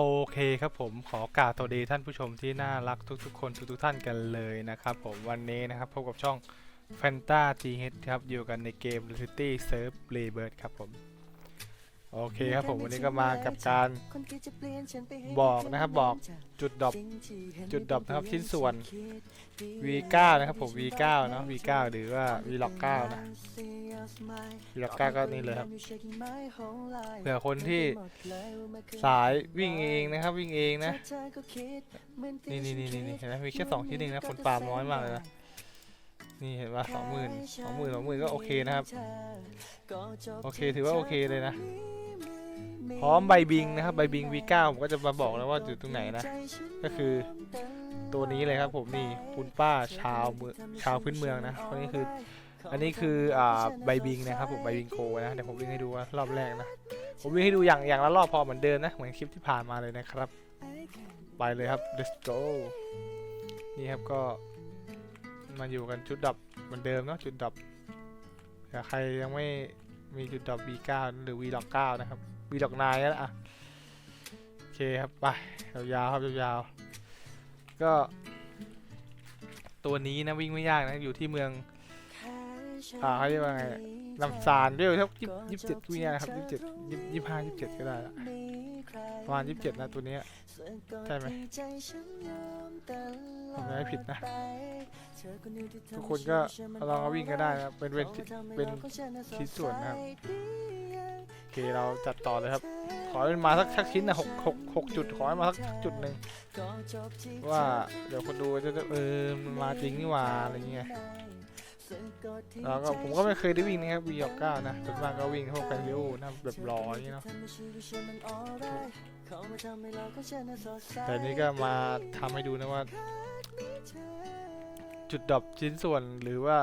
โอเคครับผมขอกราบสวัสดีท่านผู้ชมที่น่ารักทุกๆ คนทุกๆท่านกันเลยนะครับผมวันนี้นะครับพบกับช่อง Fanta GH ครับอยู่กันในเกม City Surf Rebirth ครับผม โอเคครับผมวันนี้ก็มากับการบอกนะครับบอกจุดดรอปจุดดรอปนะครับชิ้นส่วน V9 นะครับผม V9 เนอะ V9 หรือว่า Vlog 9 นะ Vlog 9 ก็นี่เลยครับเผื่อคนที่สายวิ่งเองนะครับวิ่งเองนะนี่นี่นี่นี่เห็นไหมมีแค่สองชิ้นเองนะคนปาล์มน้อยมากเลยนะนี่เห็นว่าสองหมื่นสองหมื่นสองหมื่นก็โอเคนะครับ โอเคถือว่าโอเคเลยนะ พร้อมใบบิงนะครับใบบิง V9 ผมก็จะมาบอกแล้วว่าอยู่ตรงไหนนะ ก็คือตัวนี้เลยครับผมนี่คุณป้าชาวเมืองชาวพื้นเมืองนะคนนี้คือ อันนี้คืออ่าใบบิงนะครับผมใบบิงโคนะเดี๋ยวผมวิ่งให้ดูว่ารอบแรกนะผมวิ่งให้ดูอย่างอย่างละรอบพอเหมือนเดิมนะเหมือนคลิปที่ผ่านมาเลยนะครับ ไปเลยครับ let's go นี่ครับก็มาอยู่กันจุดดับเหมือนเดิมเนาะจุดดับถ้าใครยังไม่มีจุดดับ V9 หรือ V ล็อก9นะครับ V ล็อก9แล้วอะโอเคครับไปยาวๆครับยาวๆก็ตัวนี้นะวิ่งไม่ยากนะอยู่ที่เมืองอ่าเขาเรียกว่าไงลำซานด้วยเท่ายี่สิบเจ็ดวิ่งได้นะครับยี่สิบเจ็ดยี่ห้ายี่สิบเจ็ดก็ได้ละ ประมาณยี่สิบเจ็ดนะ ตัวเนี้ยใช่ไหมผมไม่ผิดนะ ทุกคนก็ลองเอาวิ่งก็ได้นะครับเป็นเป็นเป็นชิ้นส่วนนะครับโอเคเราจัดต่อเลยครับ ขอให้มันมาสักสักชิ้นนะหกหกหกจุดขอให้มาสักจุดหนึ่งว่าเดี๋ยวคนดูจะเออมันมาจริงนี่หว่าอะไรเงี้ย แล้วก็ผมก็ไม่เคยได้วิ่งนะครับวีออกก้านะส่วนมากก็วิ่งพวกแฟนวิวนะแบบรออย่างนี้เนาะแต่นี้ก็มาทำให้ดูนะว่า จุดดรอปชิ้นส่วนหรือว่า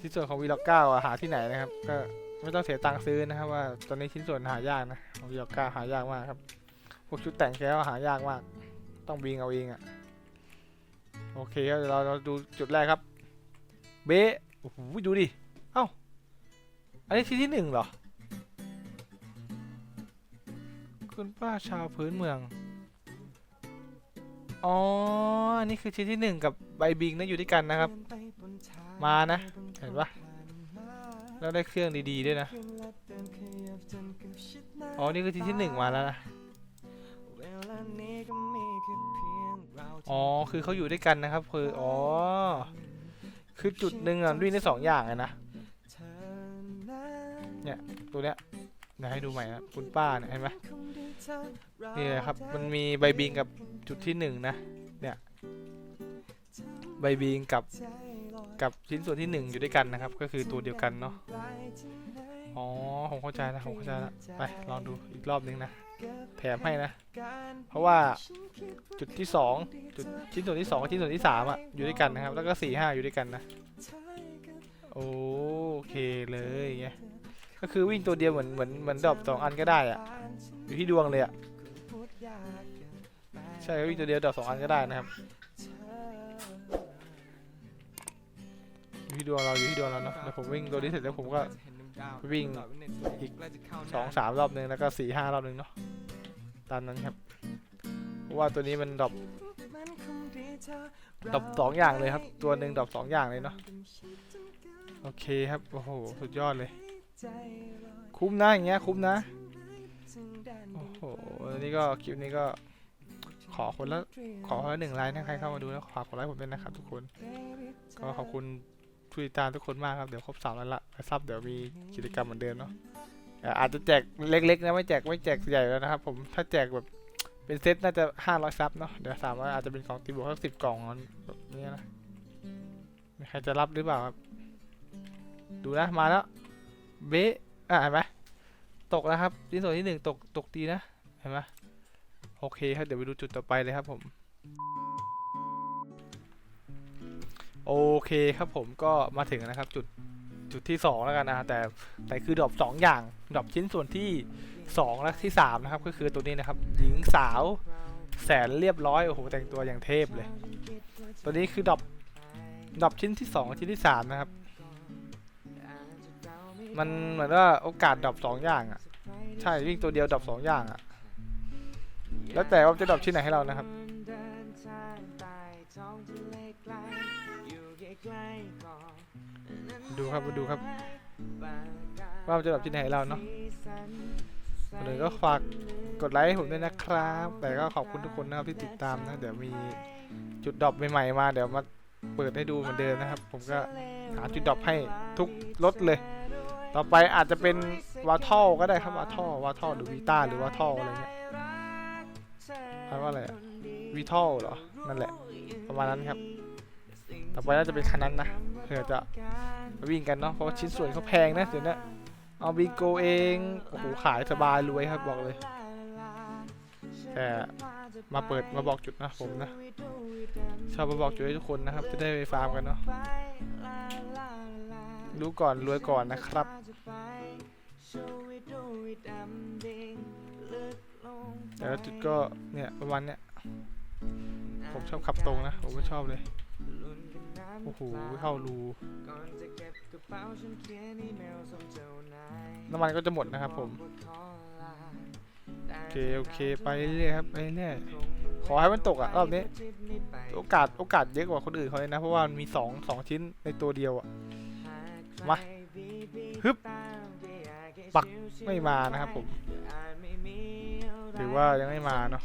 ชิ้นส่วนของวีล็อกเก้าหาที่ไหนนะครับ ก็ไม่ต้องเสียตังค์ซื้อนะครับว่าตอนนี้ชิ้นส่วนหายากนะของวีล็อกเก้าหายากมากครับพวกชุดแต่งแก้วหายากมาก ต้องวิ่งเอาเองอะโอเคครับเดี๋ยวเราเราดูจุดแรกครับ เบะโอ้โหดูดิ เอ้า อันนี้ที่ที่หนึ่งเหรอ คุณป้าชาวพื้นเมือง อ๋อ อันนี้คือชิ้นที่หนึ่งกับใบบิงนะอยู่ด้วยกันนะครับ มานะ เห็นปะแล้วได้เครื่องดีๆด้วยนะ อ๋อ นี่คือชิ้นที่หนึ่งมาแล้วนะ อ๋อ คือเขาอยู่ด้วยกันนะครับ คือ อ๋อ คือจุดหนึ่งอะวิ่งได้สองอย่างเลยนะ เนี่ย ตัวเนี้ยเดี๋ยวให้ดูใหม่นะคุณป้าเนี่ยเห็นไหมนี่เลยครับ มันมีใบบิงกับจุดที่หนึ่งนะ เนี่ย ใบบิงกับกับชิ้นส่วนที่หนึ่งอยู่ด้วยกันนะครับ ก็คือตัวเดียวกันเนาะ อ๋อ ผมเข้าใจแล้วผมเข้าใจแล้ว ไปลองดูอีกรอบนึงนะแถมให้นะ เพราะว่าจุดที่สองจุดชิ้นส่วนที่สองกับชิ้นส่วนที่สามอะ อยู่ด้วยกันนะครับ แล้วก็สี่ห้าอยู่ด้วยกันนะ โอเคเลยไงก็คือวิ่งตัวเดียวเหมือนเหมือนเหมือนดรอปสองอันก็ได้อะ อยู่ที่ดวงเลยอะ ใช่วิ่งตัวเดียวดรอปสองอันก็ได้นะครับ อยู่ที่ดวงเราอยู่ที่ดวงเราเนาะแล้วผมวิ่งตัวนี้เสร็จแล้วผมก็ วิ่งอีกสองสามรอบนึงแล้วก็สี่ห้ารอบนึงเนาะตามนั้นครับเพราะว่าตัวนี้มันดรอปดรอปสองอย่างเลยครับ ตัวหนึ่งดรอปสองอย่างเลยเนาะโอเคครับโอ้โหสุดยอดเลย คุ้มนะอย่างเงี้ยคุ้มนะโอ้โหอันนี้ก็คลิปนี้ก็ขอคนละขอคนละหนึ่งไลค์นะใครเข้ามาดูแล้วฝากกดไลค์ผมด้วยนะครับทุกคน ก็ขอบคุณ ผู้ติดตามทุกคนมากครับ เดี๋ยวครบสามแล้วละซับเดี๋ยวมีกิจกรรมเหมือนเดิมเนาะอาจจะแจกเล็กๆนะไม่แจกไม่แจกใหญ่แล้วนะครับผมถ้าแจกแบบเป็นเซตน่าจะห้าร้อยซับเนาะเดี๋ยวสามร้อยอาจจะเป็นกล่องตีบวกสักสิบกล่องแบบนี้นะมีใครจะรับหรือเปล่าครับดูนะมาแล้วเบ๊ะอะเห็นไหมตกแล้วครับชิ้นส่วนที่หนึ่งตกตกดีนะเห็นไหมโอเคครับเดี๋ยวไปดูจุดต่อไปเลยครับผม โอเคครับผมก็มาถึงนะครับจุดจุดที่สองแล้วกันนะแต่แต่คือดรอปสองอย่างดรอปชิ้นส่วนที่สองและที่สามนะครับ ก็คือตัวนี้นะครับ หญิงสาวแสนเรียบร้อย โอ้โห แต่งตัวอย่างเทพเลย ตัวนี้คือดรอปดรอปชิ้นที่สองชิ้นที่สามนะครับ มันเหมือนว่าโอกาสดรอปสองอย่างอะ ใช่วิ่งตัวเดียวดรอปสองอย่างอะ แล้วแต่ว่าจะดรอปชิ้นไหนให้เรานะครับ ดูครับมาดูครับ ว่ามันจะดรอปชิ้นไหนให้เราเนาะก่อนอื่นก็ฝากกดไลค์ให้ผมด้วยนะครับ แต่ก็ขอบคุณทุกคนนะครับที่ติดตามนะ เดี๋ยวมีจุดดรอปใหม่ๆมา เดี๋ยวมาเปิดให้ดูเหมือนเดิมนะครับ ผมก็หาจุดดรอปให้ทุกรถเลย ต่อไปอาจจะเป็นวาท่อก็ได้ครับวาท่อวาท่อหรือวีต้าหรือวาท่ออะไรเงี้ยแปลว่าอะไรวีท่อเหรอ นั่นแหละ ประมาณนั้นครับ ต่อไปน่าจะเป็นคันนั้นนะเผื่อจะวิ่งกันเนาะเพราะชิ้นส่วนเขาแพงนะเดี๋ยวนี้เอาบีโกเองโอ้โหขายสบายรวยครับบอกเลยแต่มาเปิดมาบอกจุดนะผมนะชอบมาบอกจุดให้ทุกคนนะครับ จะได้ไปฟาร์มกันเนาะรู้ก่อนรวยก่อนนะครับแต่ละจุดก็เนี่ยประมาณเนี้ยผมชอบขับตรงนะ ผมไม่ชอบเลย โอ้โหเข้ารูน้ำมันก็จะหมดนะครับผมโอเคโอเคไปเรื่อยๆครับไปเรื่อยขอให้มันตกอะรอบนี้ โอกาสโอกาสเยอะกว่าคนอื่นเขาเลยนะ เพราะว่ามันมีสองสองชิ้นในตัวเดียวอะมาฮึบปักไม่มานะครับผม ถือว่ายังไม่มาเนาะ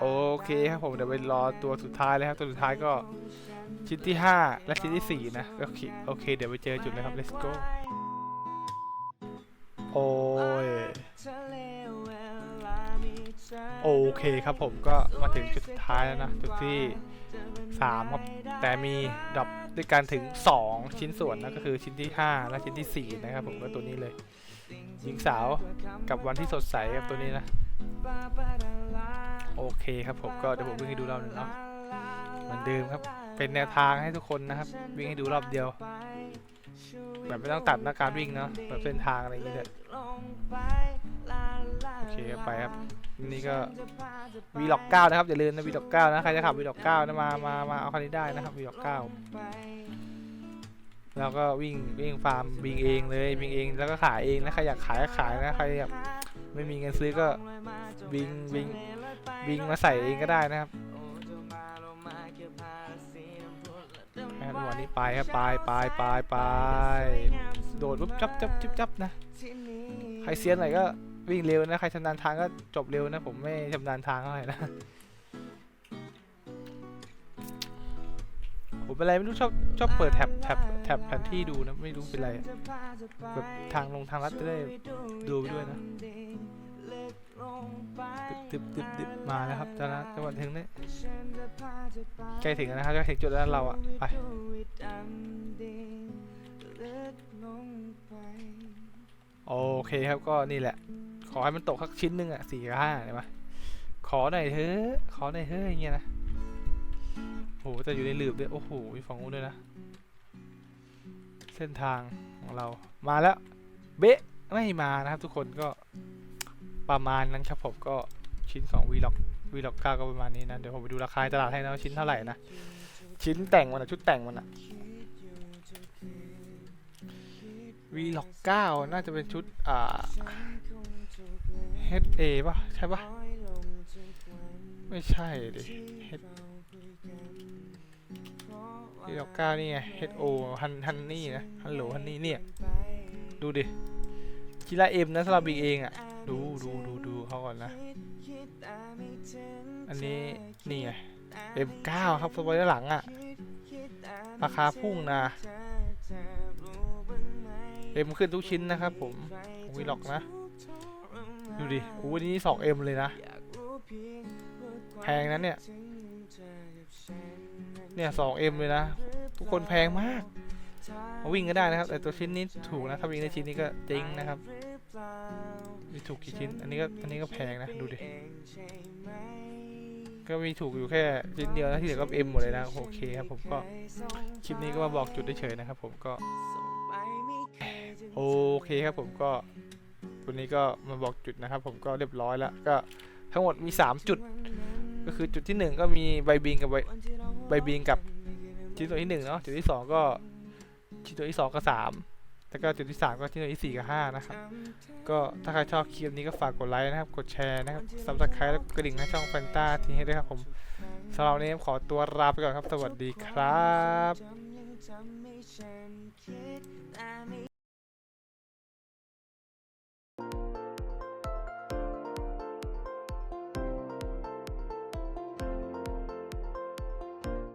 โอเคครับผมเดี๋ยวไปรอตัวสุดท้ายเลยครับตัวสุดท้ายก็ชิ้นที่ 5 และชิ้นที่ 4 นะโอเคโอเค เดี๋ยวไปเจอจุดเลยครับ let's go โอ้ยโอเคครับผมก็มาถึงจุดสุดท้ายแล้วนะ จุดที่ 3 ครับ แต่มีดรอปด้วยกันถึง 2 ชิ้นส่วนนะก็คือชิ้นที่ 5 และชิ้นที่ 4 นะครับผมก็ตัวนี้เลย หญิงสาวกับวันที่สดใสครับตัวนี้นะ โอเคครับผมก็เดี๋ยวผมวิ่งให้ดูรอบหนึงเนาะเหมือนเดิมครับ เป็นแนวทางให้ทุกคนนะครับ วิ่งให้ดูรอบเดียว แบบไม่ต้องตัดนะการวิ่งเนาะแบบเส้นทางอะไรอย่างเงี้ยโอเคไปครับนี่ก็วีล็อกเก้านะครับอย่าลืมนะวีล็อกเก้านะใครจะขับวีล็อกเก้านะมามามาเอาคันนี้ได้นะครับวีล็อกเก้า แล้วก็วิ่งวิ่งฟาร์มวิ่งเองเลยวิ่งเองแล้วก็ขายเองนะใครอยากขายก็ขายนะใครแบบไม่มีเงินซื้อก็วิ่งวิ่งวิ่งมาใส่เองก็ได้นะครับนะครับวันนี้ไปครับไปไปไปไปโดดปุ๊บจับจับจับจับนะใครเซียนหน่อยก็วิ่งเร็วนะใครชำนาญทางก็จบเร็วนะผมไม่ชำนาญทางเท่าไหร่นะ ผมเป็นอะไรไม่รู้ชอบชอบเปิดแท็บแท็บแท็บแผนที่ดูนะไม่รู้เป็นไรแบบทางลงทางลัดจะได้ดูไปด้วยนะตึบตึบตึบมาแล้วครับจังหวะจังหวะถึงเนี่ยใกล้ถึงแล้วนะครับใกล้ถึงจุดแล้วเราอะไปโอเคครับก็นี่แหละ ขอให้มันตกสักชิ้นหนึ่งอะสี่ห้าเห็นปะขอหน่อยเถอะขอหน่อยเถอะอย่างเงี้ยนะ หแต่อยู่ในหลืบด้วย โอ้โหมีฝั่งนู้นด้วยนะ เส้นทางของเรา มาแล้ว เบ๊ะไม่มานะครับทุกคนก็ประมาณนั้นครับผมก็ชิ้นของ v l o g v l o g 9ก็ประมาณนี้นะ เดี๋ยวผมไปดูราคาตลาดให้นะชิ้นเท่าไหร่นะ ชิ้นแต่งมันอะชุดแต่งมันอะ v l o g 9น่าจะเป็นชุด อ่า HA ป่ะ ใช่ป่ะ ไม่ใช่ดิ H ที่ดอกก้านี่ไง H O ฮันฮันนี่นะฮัลโหลฮันนี่เนี่ย ดูดิคิราเอ็มนะสำหรับบิงเองอะ ดูดูดูดูเขาก่อนนะ อันนี้นี่ไง M9 ครับสปอยด้านหลังอะ ราคาพุ่งนะเอ็มขึ้นทุกชิ้นนะครับผมวีล็อกนะ ดูดิโอ้โหนี่ 2M เลยนะ แพงนั้นเนี่ย เนี่ย 2M เลยนะ ทุกคนแพงมากมาวิ่งก็ได้นะครับ แต่ตัวชิ้นนี้ถูกนะถ้าวิ่งในชิ้นนี้ก็จริงนะครับมีถูกกี่ชิ้น อันนี้ก็อันนี้ก็แพงนะดูดิก็มีถูกอยู่แค่ชิ้นเดียวนะที่เหลือก็ M หมดเลยนะโอเคครับผมก็คลิปนี้ก็มาบอกจุดเฉยๆนะครับผมก็โอเคครับผมก็ตัวนี้ก็มาบอกจุดนะครับ ผมก็เรียบร้อยแล้วก็ทั้งหมดมี 3 จุด ก็คือจุดที่ 1 ก็มีใบบิงกับใบ ใบบินกับชิ้นส่วนที่หนึ่งเนาะจุดที่สองก็ชิ้นส่วนที่สองกับสามแล้วก็จุดที่สามก็ชิ้นส่วนที่สี่กับห้านะครับ ก็ถ้าใครชอบคลิปนี้ก็ฝากกดไลค์นะครับ กดแชร์นะครับสมับสไครต์และกระดิ่งให้ช่องแฟนตาทีให้ด้วยครับผมสำหรับนี้ขอตัวลาไปก่อนครับ สวัสดีครับ